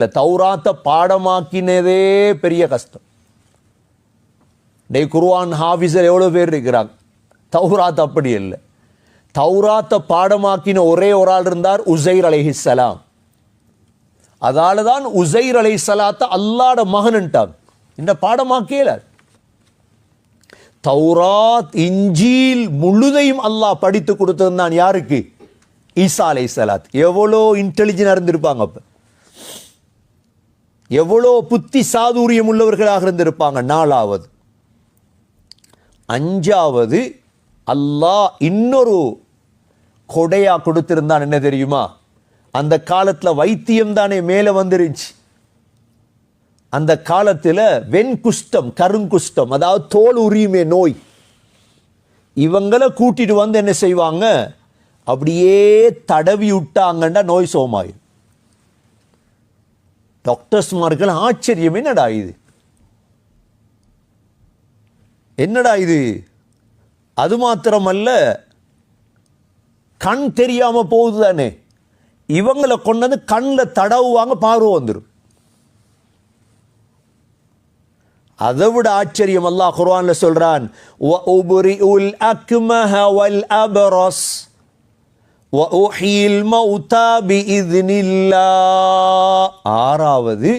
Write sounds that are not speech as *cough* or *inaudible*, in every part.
இந்த தௌராத்தை பாடமாக்கினதே பெரிய கஷ்டம். டே குர்வான் ஹாஃபிஸர் எவ்வளோ பேர் இருக்கிறாங்க? தௌராத் அப்படி இல்லை. தௌராத்தை பாடமாக்கின ஒரே ஒரு ஆள் இருந்தார் உசைர் அலைஹிஸ்ஸலாம். அதால தான் உசைர் அலை சலாத்த அல்லாட மகன்ட்டாங்க இந்த பாடமாக்கல தௌராத் இஞ்சீல் முழுதையும் அல்லாஹ் படித்து கொடுத்ததுதான் யாருக்கு? ஈசா அலை சலாத் எவ்வளோ இன்டெலிஜென்ட் இருந்திருப்பாங்க அப்போ. எவ்வளோ புத்தி சாதுரியம் உள்ளவர்களாக இருந்திருப்பாங்க? நாலாவது. அஞ்சாவது அல்லாஹ் இன்னொரு கொடையாக கொடுத்திருந்தான். என்ன தெரியுமா? அந்த காலத்தில் வைத்தியம் தானே மேலே வந்துருச்சு. அந்த காலத்தில் வெண்குஷ்டம் கருங்குஷ்டம் அதாவது தோல் உரியுமே நோய் இவங்கள கூட்டிட்டு வந்து என்ன செய்வாங்க? அப்படியே தடவி விட்டாங்கன்னா நோய் சோமாயிரும். டாக்டர்ஸ்மார்கள் ஆச்சரியம். என்னடா இது? என்னடா இது? அது மாத்திரமல்ல கண் தெரியாமல் போகுது தானே இவங்களை கொண்டு வந்து கண்ணில் தடவுவாங்க பார்வை வந்துடும் அதை விட ஆச்சரியம் அல்லாஹ் குர்ஆனில் சொல்றான் உபுரி ஒஹியில் மௌதா பி இதுனில்லா ஆறாவது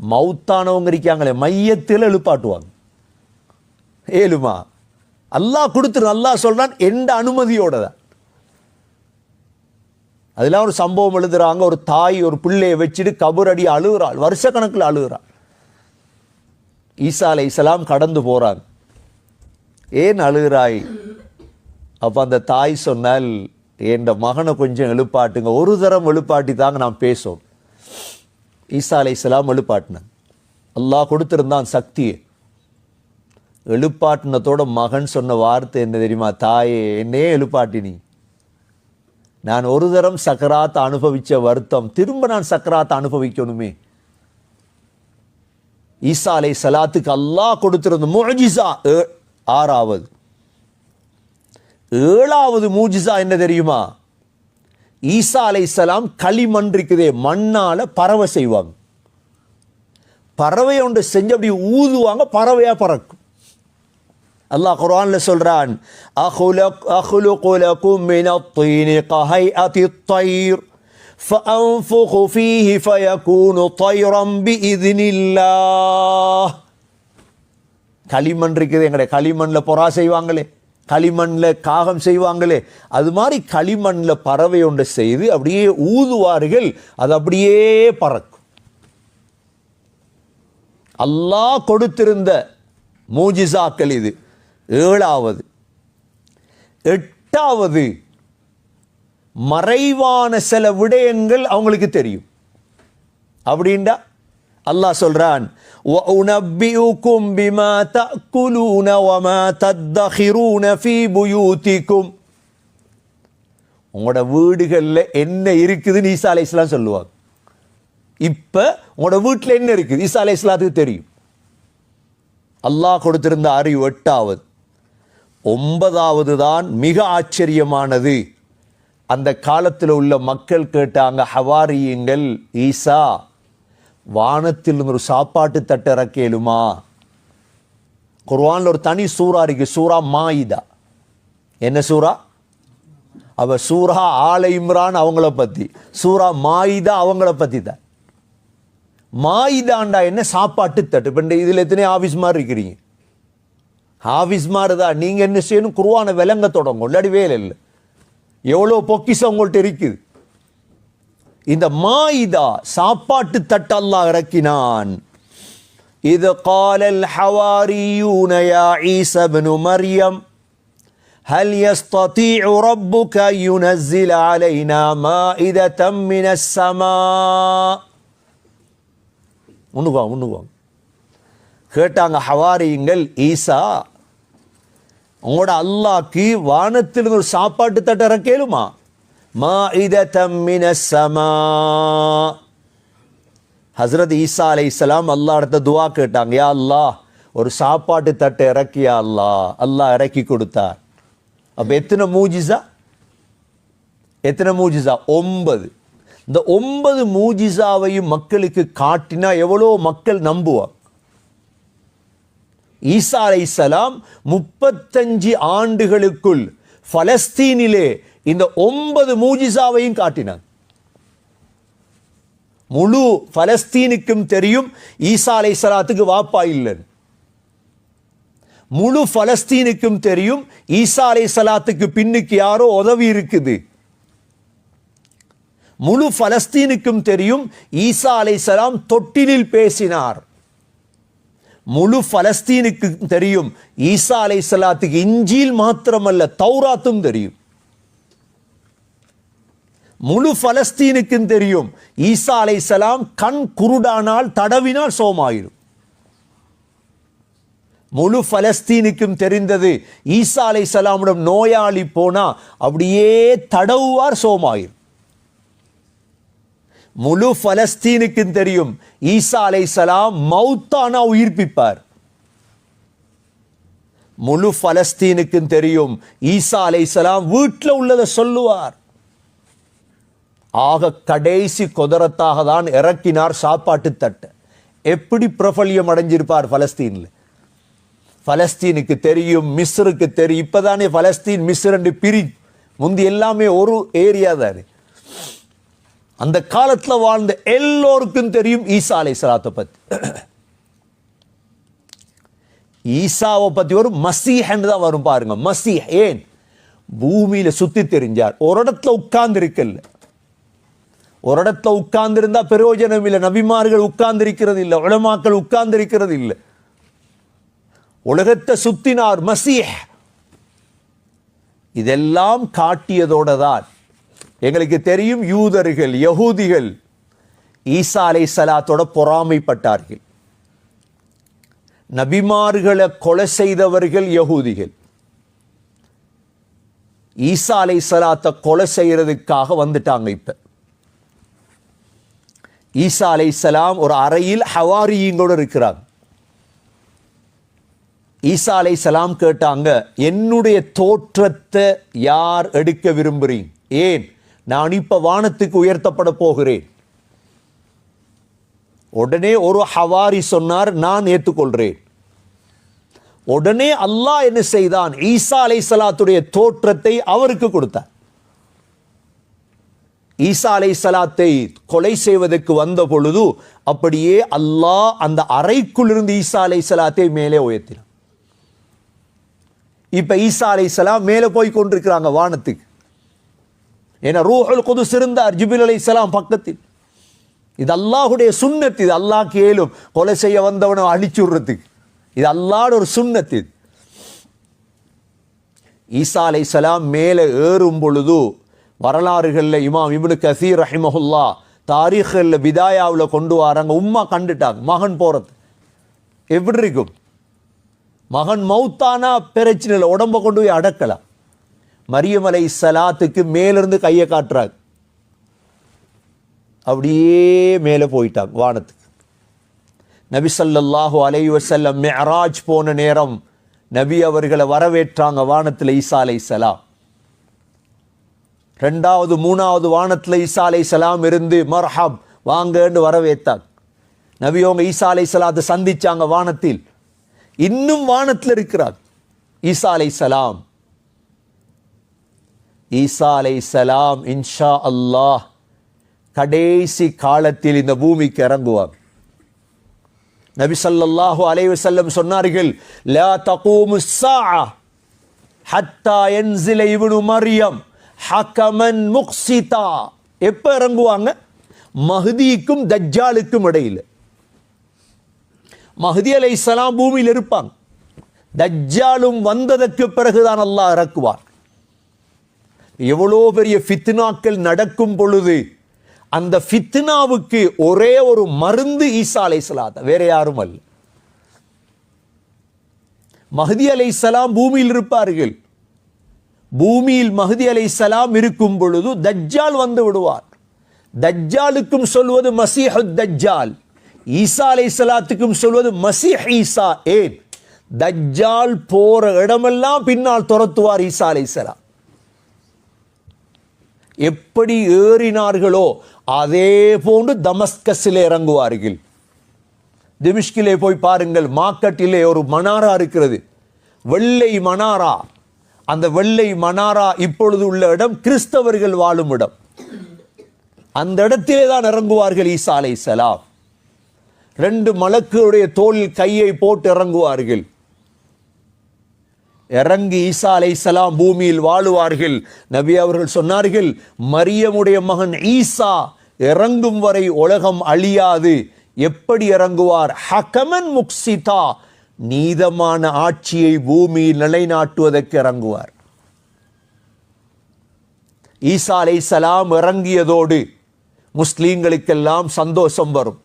மௌத்தானவங்க இருக்காங்களே மையத்தில் எழுப்பாட்டுவாங்க. ஏழுமா அல்லாஹ் கொடுத்துரு அல்லாஹ் சொல்கிறான் எந்த அனுமதியோட தான் அதில் ஒரு சம்பவம் எழுதுறாங்க ஒரு தாய் ஒரு பிள்ளையை வச்சுட்டு கபுரடி அழுகிறாள் வருஷக்கணக்கில் அழுகிறாள். ஈசா அலை இஸ்லாம் கடந்து போகிறாங்க ஏன் அழுகிறாய்? அப்போ அந்த தாய் சொன்னால் என் மகனை கொஞ்சம் எழுப்பாட்டுங்க. ஒரு தரம் எழுப்பாட்டி தாங்க நான் பேசும் ஈசா அலை இஸ்லாம் எழுப்பாட்டினேன் அல்லாஹ் கொடுத்துருந்தான் சக்தியை. எழுப்பாட்டினத்தோட மகன் சொன்ன வார்த்தை என்ன தெரியுமா? தாயே என்னையே எழுப்பாட்டினி நான் ஒரு தரம் சக்கராத்தை அனுபவித்த வருத்தம். திரும்ப நான் சக்கராத்தை அனுபவிக்கணுமே. ஈசா அலை சலாத்துக்கு அல்லாஹ் கொடுத்திருந்த மொழிசா ஆறாவது. ஏழாவது மூஜிசா என்ன தெரியுமா ஈசா அலை சலாம் களிமண் இருக்குதே மண்ணால பறவை செய்வாங்க பறவை ஒன்று செஞ்சு அப்படி ஊதுவாங்க பறவையா பறக்கும் அல்லாஹ் குர்ஆன்ல சொல்றான் அஹுலக் அஹ்லுகு லகும் மின الطين كهيئة الطير فأنفخ فيه فيكون طيرا بإذن الله களிமண் இருக்குது எங்களுடைய களிமண்ணில் புறா செய்வாங்களே களிமண்ணில் காகம் செய்வாங்களே. அது மாதிரி களிமண்ணில் பறவை ஒன்றை செய்து அப்படியே ஊதுவார்கள் அது அப்படியே பறக்கும். அல்லாஹ் கொடுத்திருந்த மூஜிசாக்கள் இது. ஏழாவது. எட்டாவது. மறைவான சில விடயங்கள் அவங்களுக்கு தெரியும். அப்படின்டா அல்லாஹ் சொல்றான் وَأُنَبِّئُكُم بِمَا تَأْكُلُونَ وَمَا تَدَّخِرُونَ فِي بُيُوتِكُمْ உங்களோட வீடுகளில் என்ன இருக்குதுன்னு ஈசா அலை இஸ்லாம் சொல்லுவாங்க இப்ப உங்களோட வீட்டில் என்ன இருக்குது ஈசா அலை இஸ்லாத்துக்கு தெரியும் அல்லாஹ் கொடுத்திருந்த அறிவு எட்டாவது ஒன்பதாவது தான் மிக ஆச்சரியமானது அந்த காலத்தில் உள்ள மக்கள் கேட்டாங்க ஹவாரியுங்கள் ஈசா வானத்தில் ஒரு சாப்பாட்டு தட்டு இறக்கேலுமா குர்வானில் ஒரு தனி சூறா இருக்கு சூறா மாயிதா. என்ன சூறா? அவ சூரா ஆலை இம்ரான் அவங்கள பற்றி சூரா மாயிதா அவங்கள பற்றி தான். மாயிதாண்டா என்ன சாப்பாட்டு தட்டு? இப்போ இதில் எத்தனை ஆஃபீஸ் மாதிரி இருக்கிறீங்க? ஆஃபீஸ் மாதிரி தான் நீங்கள் என்ன செய்யணும்? குருவான விலங்க தொடங்கும். இல்லாடி வேலை இல்லை. எவ்வளோ பொக்கிஷம் உங்கள்கிட்ட இருக்குது? இந்த மாயிதா சாப்பாட்டு தட்டு அல்லாஹ் இறக்கினான் இது காலல் ஹவாரியூன யா ஈசா இப்னு மரியம் هل يستطيع ربك أن ينزل علينا مائدة من السماء உண்ணுக்குவாங்க உண்ணுக்குவாங்க கேட்டாங்க ஹவாரியுங்கள் ஈசா உங்களோட அல்லாக்கு வானத்திலிருந்து ஒரு சாப்பாட்டு தட்டை இறக்கேலுமா ஹசரத் ஈசா அலை இஸ்லாம் அல்லா இடத்த துவா கேட்டாங்க யா அல்லாஹ் ஒரு சாப்பாட்டு தட்டை இறக்கியா அல்லாஹ்? அல்லாஹ் இறக்கி கொடுத்தார். அப்போ எத்தனை மூஜிசா எத்தனை மூஜிசா ஒன்பது. இந்த ஒன்பது மூஜிசாவையும் மக்களுக்கு காட்டினா எவ்வளோ மக்கள் நம்புவாங்க? ஈசா அலைசலாம் முப்பத்தஞ்சு ஆண்டுகளுக்குள் பலஸ்தீனிலே இந்த ஒன்பது மூஜிசாவையும் காட்டினார் முழு பலஸ்தீனுக்கும் தெரியும் ஈசா அலைசலாத்துக்கு வாப்பா இல்லைன்னு. முழு பலஸ்தீனுக்கும் தெரியும் ஈசா அலைசலாத்துக்கு பின்னுக்கு யாரோ உதவி இருக்குது. முழு பலஸ்தீனுக்கும் தெரியும் ஈசா அலைசலாம் தொட்டிலில் பேசினார். முழு பலஸ்தீனுக்கு தெரியும் ஈசா அலை சலாத்துக்கு இஞ்சியில் மாத்திரமல்ல தௌராத்தும் தெரியும். முழு பலஸ்தீனுக்கும் தெரியும். ஈசா அலை சலாம் கண் குருடானால் தடவினால் சோமாயிரும். முழு பலஸ்தீனுக்கும் தெரிந்தது ஈசா அலை சலாமிடம் நோயாளி போனா அப்படியே தடவுவார் சோமாயிரும். முழு பலஸ்தீனுக்கும் தெரியும் ஈசா அலை சலாம் மௌத்தானா உயிர்ப்பிப்பார். முழு பலஸ்தீனுக்கும் தெரியும் ஈசா அலை சலாம் வீட்டில் உள்ளதை சொல்லுவார். ஆக கடைசி குதிரத்தாக தான் இறக்கினார் சாப்பாட்டு தட்டை. எப்படி பிரபல்யம் அடைஞ்சிருப்பார் பலஸ்தீன்ல? பலஸ்தீனுக்கு தெரியும் மிஸ்ருக்கு தெரியும். இப்பதானே பலஸ்தீன் மிஸ்ர் என்று பிரி முந்தி எல்லாமே ஒரு ஏரியா தானே அந்த காலத்துல வாழ்ந்த எல்லோருக்கும் தெரியும் ஈசா அலை சலாத்தை பத்தி. ஈசாவை பத்தி ஒரு மசீஹன்னு தான் வரும் பாருங்க. மசீஹ் ஏன்? பூமியில சுத்தி தெரிஞ்சார். ஒரு இடத்துல உட்கார்ந்து இருக்கல ஒரு இடத்துல உட்கார்ந்திருந்தா பிரயோஜனம் இல்லை நபிமார்கள் உட்கார்ந்திருக்கிறது இல்லை உலமாக்கள் உட்கார்ந்திருக்கிறது இல்லை உலகத்தை சுத்தினார் மசீஹ் இதெல்லாம் காட்டியதோட தான் எங்களுக்கு தெரியும் யூதர்கள் யகூதிகள் ஈசா அலை சலாத்தோட பொறாமைப்பட்டார்கள் நபிமார்களை கொலை செய்தவர்கள் யகூதிகள் ஈசா அலை சலாத்தை கொலை செய்யறதுக்காக வந்துட்டாங்க இப்ப ஈசா அலை சலாம் ஒரு அறையில் ஹவாரியுங்களோட இருக்கிறாங்க. ஈசா அலை சலாம் கேட்டாங்க என்னுடைய தோற்றத்தை யார் எடுக்க விரும்புகிறீங்க ஏன்? நான் இப்போ வானத்துக்கு உயர்த்தப்பட போகிறேன். உடனே ஒரு ஹவாரி சொன்னார் நான் ஏற்றுக்கொள்கிறேன் உடனே அல்லாஹ் என்ன செய்தான்? ஈசா அலை சலாத்துடைய தோற்றத்தை அவருக்கு கொடுத்தார் ஈசா அலை சலாத்தை கொலை செய்வதற்கு வந்த பொழுது அப்படியே அல்லாஹ் அந்த அறைக்குள் இருந்து ஈசா அலை சலாத்தை மேலே உயர்த்தினான். இப்ப ஈசா அலை சலாம் மேலே போய் கொண்டிருக்கிறாங்க வானத்துக்கு. ஏன்னா ரூஹல் கொது சிறந்தார் ஜிபில் அலை சலாம் பக்கத்தில். இது அல்லாஹுடைய சுண்ணத்து இது அல்லாஹ் கேளும் கொலை செய்ய வந்தவனை அழிச்சு விடுறதுக்கு. இது அல்லாட ஒரு சுண்ணத்து இது. ஈசா அலை சலாம் மேலே ஏறும் பொழுது வரலாறுகளில் இமாம் இபுனு கசீர் ரஹிமஹுல்லா தாரீஹில் விதாயாவில் கொண்டு வராங்க. உம்மா கண்டுட்டாங்க. மகன் போகிறது எப்படி இருக்கும்? மகன் மௌத்தானா? பிரச்சனை இல்லை. உடம்ப கொண்டு போய் அடக்கலாம். மரியமலை சலாத்துக்கு மேலிருந்து கையை காட்டுறாங்க. அப்படியே மேலே போயிட்டாங்க வானத்துக்கு. நபி ஸல்லல்லாஹு அலைஹி வஸல்லம் போன நேரம் நபி அவர்களை வரவேற்றாங்க வானத்தில் ஈசா அலை சலாம் ரெண்டாவது மூணாவது வானத்தில் ஈசா அலை சலாம் இருந்து மர்ஹப் வாங்கன்னு வரவேத்தான் நபியோங்க ஈசா அலை சலாத்தை சந்திச்சாங்க வானத்தில். இன்னும் வானத்தில் இருக்கிறார் ஈசா அலை சலாம். ஈசா அலை சலாம் இன்ஷா அல்லாஹ் கடைசி காலத்தில் இந்த பூமிக்கு இறங்குவார் நபி சல்லாஹு அலைவு செல்லம் சொன்னார்கள் லா தகூமு சா ஹத்தா யன்ஸில இவனு மரியம். ஹக்கமன் முக்சிதா. எப்ப இறங்குவாங்க? மஹதிக்கும் தஜ்ஜாலுக்கும் இடையில். அலை சலாம் பூமியில் இருப்பாங்க. தஜ்ஜாலும் வந்ததற்கு பிறகுதான் அல்லாஹ் இறக்குவார் எவ்வளோ பெரிய ஃபித்னாக்கள் நடக்கும் பொழுது அந்த ஃபித்னாவுக்கு ஒரே ஒரு மருந்து ஈசா அலை வேற யாரும் அல்ல மஹதி அலை சலாம் பூமியில் இருப்பார்கள். பூமியில் மஹதி அலை சலாம் இருக்கும் பொழுது தஜ்ஜால் வந்து விடுவார். தஜ்ஜாலுக்கும் சொல்வது மசீஹு தஜ்ஜால். ஈசா அலை சலாத்துக்கும் சொல்வது மசீஹ் ஈசா ஏன்? தஜ்ஜால் போற இடமெல்லாம் பின்னால் துரத்துவார் ஈசா அலை சலாம் எப்படி ஏறினார்களோ அதே போன்று தமஸ்கஸில் இறங்குவார்கள். திமிஷ்கிலே போய் பாருங்கள் மார்க்கெட்டிலே ஒரு மனாரா இருக்கிறது. வெள்ளை மனாரா அந்த வெள்ளை மனாரா இப்பொழுது உள்ள இடம் கிறிஸ்தவர்கள் வாழும் இடம். அந்த இடத்திலே தான் இறங்குவார்கள் ஈசா அலை சலாம். ரெண்டு மலக்குடைய தோளில் கையை போட்டு இறங்குவார்கள். இறங்கி ஈசா அலை சலாம் பூமியில் வாழுவார்கள். நபி அவர்கள் சொன்னார்கள் மரியமுடைய மகன் ஈசா இறங்கும் வரை உலகம் அழியாது. எப்படி இறங்குவார்? ஹக்கமன் முக்சிதா. நீதமான ஆட்சியை பூமியில் நிலைநாட்டுவதற்கு இறங்குவார். ஈசா அலை சலாம் இறங்கியதோடு முஸ்லீம்களுக்கெல்லாம் சந்தோஷம் வரும்.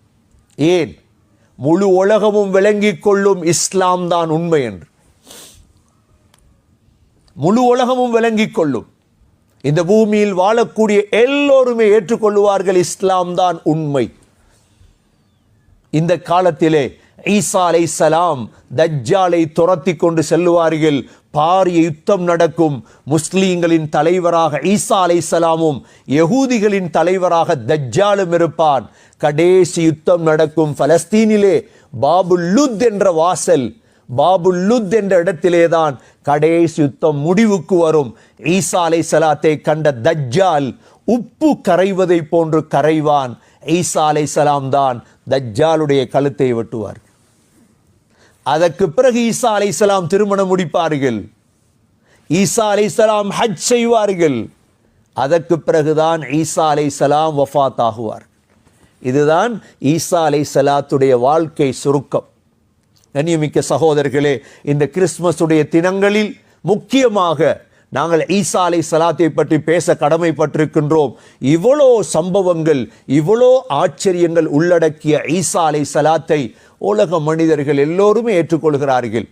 ஏன்? முழு உலகமும் விளங்கிக் கொள்ளும் இஸ்லாம் தான் உண்மை என்று. முழு உலகமும் விளங்கிக் கொள்ளும். இந்த பூமியில் வாழக்கூடிய எல்லோருமே ஏற்றுக்கொள்வார்கள் இஸ்லாம் தான் உண்மை. இந்த காலத்திலே ஈசா அலை சலாம் தஜ்ஜாலை துரத்தி கொண்டு செல்லுவார்கள். பாரிய யுத்தம் நடக்கும். முஸ்லீம்களின் தலைவராக ஈசா அலை சலாமும் யகூதிகளின் தலைவராக தஜ்ஜாலும் இருப்பான். கடைசி யுத்தம் நடக்கும் பலஸ்தீனிலே பாபுல்லுத் என்ற வாசல். பாபுல்லுத் என்ற இடத்திலேதான் கடைசி யுத்தம் முடிவுக்கு வரும். ஈசா அலை சலாத்தை கண்ட தஜ்ஜால் உப்பு கரைவதை போன்று கரைவான். ஈசா அலை சலாம் தான் தஜ்ஜாலுடைய கழுத்தை வெட்டுவார். அதற்கு பிறகு ஈசா அலை சலாம் திருமணம் முடிப்பார்கள். ஈசா அலை சலாம் ஹஜ் செய்வார்கள். அதற்கு பிறகுதான் ஈசா அலை சலாம் வஃத் ஆகுவார் இதுதான் ஈசா அலை சலாத்துடைய வாழ்க்கை சுருக்கம். கண்ணியமிக்க சகோதரர்களே இந்த கிறிஸ்துமஸுடைய தினங்களில் முக்கியமாக நாங்கள் ஈசா அலை சலாத்தை பற்றி பேச கடமைப்பட்டிருக்கின்றோம். இவ்வளோ சம்பவங்கள் இவ்வளோ ஆச்சரியங்கள் உள்ளடக்கிய ஈசா அலை சலாத்தை உலக மனிதர்கள் எல்லோருமே ஏற்றுக்கொள்கிறார்கள்.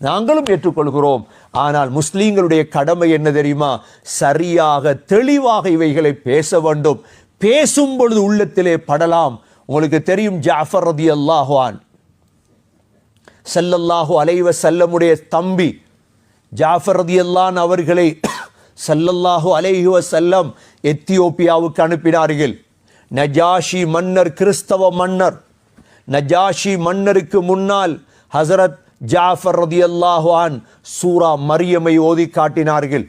நாங்களும் ஏற்றுக்கொள்கிறோம். ஆனால் முஸ்லீம்களுடைய கடமை என்ன தெரியுமா? சரியாக தெளிவாக இவைகளை பேச வேண்டும். பேசும் பொழுது உள்ளத்திலே படலாம். உங்களுக்கு தெரியும் ஜாஃபர் ரதி அல்லாஹான் செல்லல்லாஹு அலைவ செல்லமுடைய தம்பி ஜாஃபர் ரதியல்லான் அவர்களை *coughs* சல்லல்லாஹு அலைஹுவ செல்லம் எத்தியோப்பியாவுக்கு அனுப்பினார்கள். நஜாஷி மன்னர் கிறிஸ்தவ மன்னர் நஜாஷி மன்னருக்கு முன்னால் ஹசரத் ஜாஃபர் ரதியல்லாஹான் சூரா மரியமை ஓதி காட்டினார்கள்.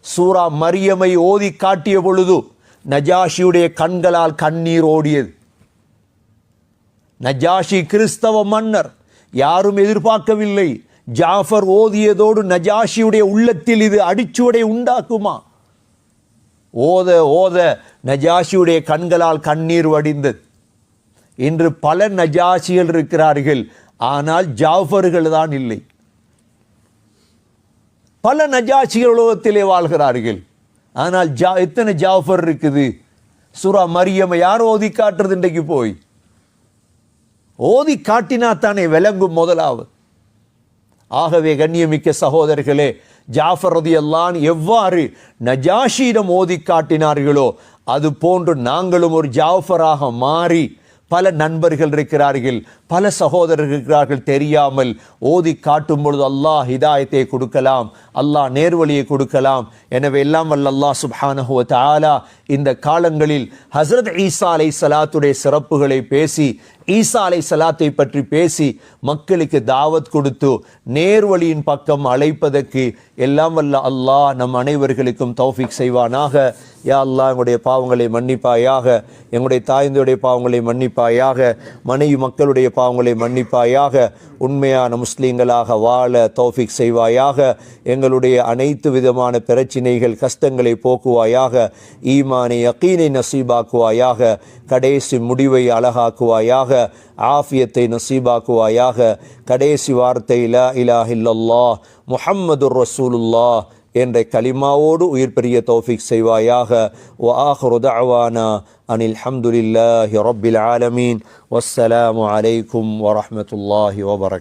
சூரா மரியமை ஓதி காட்டிய பொழுது நஜாஷியுடைய கண்களால் கண்ணீர் ஓடியது. நஜாஷி கிறிஸ்தவ மன்னர் யாரும் எதிர்பார்க்கவில்லை. ஜாஃபர் ஓதியதோடு நஜாஷியுடைய உள்ளத்தில் இது அடிச்சுவடை உண்டாக்குமா? ஓத ஓத நஜாஷியுடைய கண்களால் கண்ணீர் வடிந்தது. இன்று பல நஜாஷிகள் இருக்கிறார்கள். ஆனால் ஜாஃபர்கள் தான் இல்லை. பல நஜாஷிகள் உலகத்திலே வாழ்கிறார்கள். ஆனால் ஜா எத்தனை ஜாஃபர் இருக்குது? சுரா மரியமை யார் ஓதி காட்டுறது இன்றைக்கு போய்? ஓதி காட்டினா தானே விளங்கும் முதலாவது. ஆகவே கண்ணியமிக்க சகோதரர்களே ஜாஃபர் ரதி எவ்வாறு நஜாஷியிடம் ஓதி காட்டினார்களோ அது போன்று நாங்களும் ஒரு ஜாஃபராக மாறி பல நண்பர்கள் இருக்கிறார்கள் பல சகோதரர்கள் இருக்கிறார்கள் தெரியாமல் ஓதி காட்டும் பொழுது அல்லாஹ் ஹிதாயத்தை கொடுக்கலாம் அல்லாஹ் நேர்வழியை கொடுக்கலாம். எனவே எல்லாம் வல்ல அல்லாஹ் சுப்ஹானஹுவ தாலா இந்த காலங்களில் ஹசரத் ஈசா அலை சலாத்துடைய சிறப்புகளை பேசி ஈசா அலை சலாத்தை பற்றி பேசி மக்களுக்கு தாவத் கொடுத்து நேர்வழியின் பக்கம் அழைப்பதற்கு எல்லாம் வல்ல அல்லாஹ் நம் அனைவர்களுக்கும் தௌஃபிக் செய்வானாக. யா அல்லாஹ் எங்களுடைய பாவங்களை மன்னிப்பாயாக எங்களுடைய தாய்ந்தோடைய பாவங்களை மன்னிப்பாயாக மனைவி மக்களுடைய பாவங்களை மன்னிப்பாயாக உண்மையான முஸ்லீம்களாக வாழ தௌஃபிக் செய்வாயாக எங்களுடைய அனைத்து விதமான பிரச்சினைகள் கஷ்டங்களை போக்குவாயாக ஈமானை யக்கீனை நசீபாக்குவாயாக கடைசி முடிவை அழகாக்குவாயாக ஆஃபியத்தை நசீபாக்குவாயாக கடைசி வார்த்தை லா இலாஹ் இல்லல்லாஹ் முஹம்மதுர் ரசூலுல்லாஹ் என்ற கலிமாவோடு உயிர் பெரிய தௌஃபிக் செய்வாயாக வ ஆஹ்ரு தஅவானா அனில் ஹம்துலில்லாஹி ரப்பில் ஆலமீன் வஸ்ஸலாமு அலைக்கும் வரஹ்மத்துல்லாஹி வபரக்